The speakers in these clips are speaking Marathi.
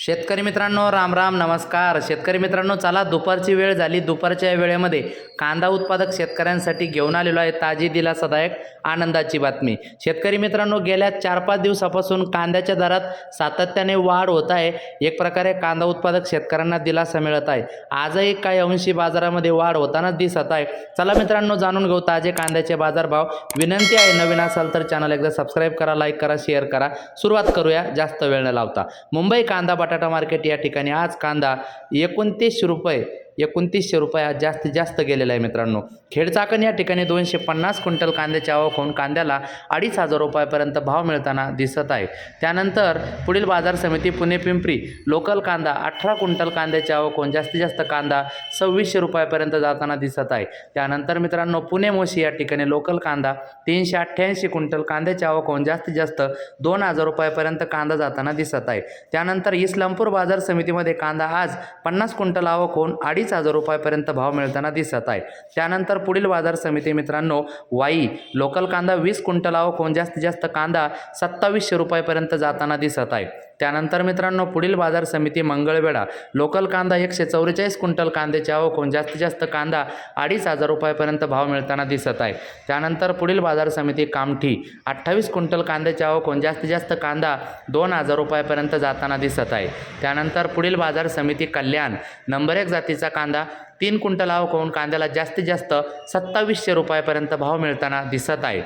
शेतकरी मित्रांनो राम राम नमस्कार. शेतकरी मित्रांनो चला दुपारची वेळ झाली. दुपारच्या वेळेमध्ये कांदा उत्पादक शेतकऱ्यांसाठी घेऊन आलेलो आहे ताजी दिलासादायक आनंदाची बातमी. शेतकरी मित्रांनो गेल्या चार पाच दिवसापासून कांद्याच्या दरात सातत्याने वाढ होत आहे. एक प्रकारे कांदा उत्पादक शेतकऱ्यांना दिलासा मिळत आहे. आजही काही अंशी बाजारामध्ये वाढ होताना दिसत आहे. चला मित्रांनो जाणून घेऊ ताजे कांद्याचे बाजारभाव. विनंती आहे नवीन असाल तर चॅनल एकदा सबस्क्राईब करा लाईक करा शेअर करा. सुरुवात करूया जास्त वेळ न लावता. मुंबई कांदा बटाटा मार्केट या ठिकाणी आज कांदा एकोणतीसशे रुपये एकोणतीसशे रुपया जास्तीत जास्त गेलेला आहे मित्रांनो. खेडचाकण या ठिकाणी दोनशे पन्नास क्विंटल कांद्याची आवक होऊन कांद्याला अडीच हजार रुपयापर्यंत भाव मिळताना दिसत आहे. त्यानंतर पुढील बाजार समिती पुणे पिंपरी लोकल कांदा अठरा क्विंटल कांद्याची आवक होऊन जास्तीत जास्त कांदा सव्वीसशे रुपयापर्यंत जाताना दिसत आहे. त्यानंतर मित्रांनो पुणे मोशी या ठिकाणी लोकल कांदा तीनशे अठ्ठ्याऐंशी क्विंटल कांद्याची आवक होऊन जास्तीत जास्त दोन हजार रुपयापर्यंत कांदा जाताना दिसत आहे. त्यानंतर इस्लामपूर बाजार समितीमध्ये कांदा आज पन्नास क्विंटल आवक होऊन अडीच हजार रुपयापर्यंत भाव मिळताना दिसत आहे. त्यानंतर पुढील बाजार समिती मित्रांनो वाई लोकल कांदा वीस क्विंटल कोण जास्तीत जास्त कांदा सत्तावीसशे रुपयापर्यंत जाताना दिसत आहे. त्यानंतर मित्रांनो पुढील बाजार समिती मंगळवेढा. लोकल कांदा एकशे चौवेचाळीस क्विंटल कांद्याची आवक होऊन जास्तीत जास्त कांदा अडीच हजार रुपयापर्यंत भाव मिळताना दिसत आहे. त्यानंतर पुढील बाजार समिती कामठी अठ्ठावीस क्विंटल कांद्याची आवक होऊन जास्तीत जास्त कांदा दोन हजार रुपयापर्यंत जाताना दिसत आहे. त्यानंतर पुढील बाजार समिती कल्याण नंबर एक जातीचा कांदा तीन क्विंटल आवक होऊन कांद्याला जास्तीत जास्त सत्तावीसशे रुपयापर्यंत भाव मिळताना दिसत आहे.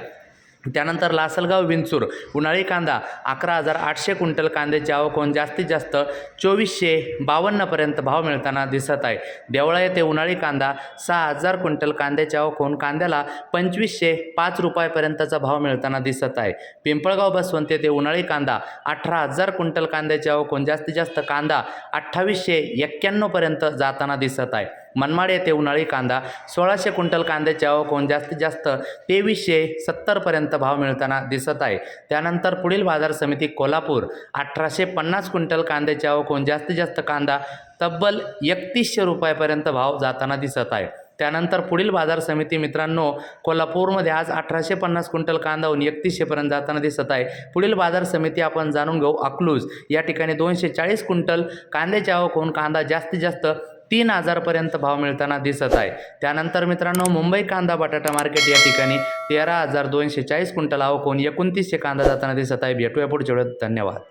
त्यानंतर लासलगाव विंचूर उन्हाळी कांदा अकरा हजार आठशे क्विंटल कांद्याची आवक होऊन जास्तीत जास्त चोवीसशे बावन्नपर्यंत भाव मिळताना दिसत आहे. देवळा येथे उन्हाळी कांदा सहा हजार क्विंटल कांद्याची आवक होऊन कांद्याला पंचवीसशे पाच रुपयापर्यंतचा भाव मिळताना दिसत आहे. पिंपळगाव बसवंत येथे उन्हाळी कांदा अठरा हजार क्विंटल कांद्याची आवक होऊन जास्तीत जास्त कांदा अठ्ठावीसशे एक्क्याण्णवपर्यंत जाताना दिसत आहे. मनमाड येथे उन्हाळी कांदा सोळाशे क्विंटल कांद्याची आवक होऊन जास्तीत जास्त तेवीसशे सत्तरपर्यंत भाव मिळताना दिसत आहे. त्यानंतर पुढील बाजार समिती कोल्हापूर अठराशे पन्नास क्विंटल कांद्याची आवक होऊन जास्तीत जास्त कांदा तब्बल एकतीसशे रुपयापर्यंत भाव जाताना दिसत आहे. त्यानंतर पुढील बाजार समिती मित्रांनो कोल्हापूरमध्ये आज अठराशे पन्नास क्विंटल कांदा होऊन एकतीसशेपर्यंत जाताना दिसत आहे. पुढील बाजार समिती आपण जाणून घेऊ अकलूज. या ठिकाणी दोनशे चाळीस क्विंटल कांद्याची आवक होऊन कांदा जास्तीत जास्त तीन हजारपर्यंत भाव मिळताना दिसत आहे. त्यानंतर मित्रांनो मुंबई कांदा बटाटा मार्केट या ठिकाणी तेरा हजार दोनशे चाळीस क्विंटल आवकून एकोणतीसशे कांदा जाताना दिसत आहे. भेटूया पुढच्या वेळेत. धन्यवाद.